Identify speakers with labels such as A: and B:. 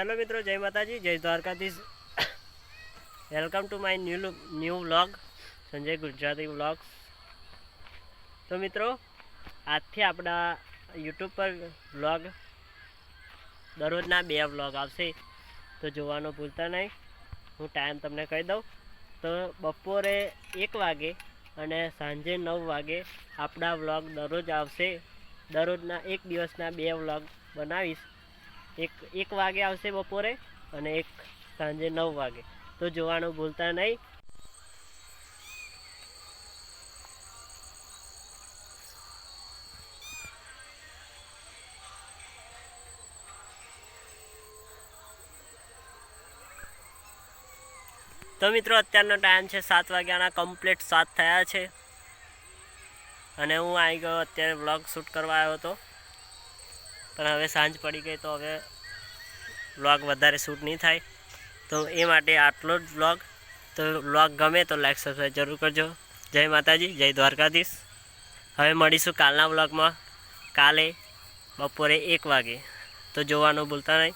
A: Hello મિત્રો, જય માતાજી, જય Dwarkadhish. Welcome to my new new vlog Sanjay Gujarati vlogs તો મિત્રો, આજથી આપણા યુટ્યુબ પર વ્લોગ દરરોજના બે વ્લોગ આવશે. તો જોવાનું ભૂલતા નહીં. હું ટાઈમ તમને કહી દઉં. તો બપોરે એક વાગે અને સાંજે નવ વાગે આપણા વ્લોગ દરરોજ આવશે. દરરોજના એક દિવસના બે વ્લોગ બનાવીશ. એક એક વાગે આવશે બપોરે અને એક સાંજે નવ વાગે. તો જોવાનું ભૂલતા નહીં. તો મિત્રો, અત્યારનો ટાઈમ છે સાત વાગ્યાના, કમ્પ્લીટ સાત થયા છે. અને હું આવી ગયો અત્યારે વ્લોગ શૂટ કરવા આવ્યો હતો. પણ હવે સાંજ પડી ગઈ તો હવે વ્લોગ વધારે શૂટ નહીં થાય. તો એ માટે આટલો જ વ્લોગ તો વ્લોગ ગમે તો લાઈક સબસ્ક્રાઈબ જરૂર કરજો. જય માતાજી, જય દ્વારકાધીશ. હવે મળીશું કાલના વ્લોગમાં કાલે બપોરે એક વાગે. તો જોવાનું ભૂલતા નહીં.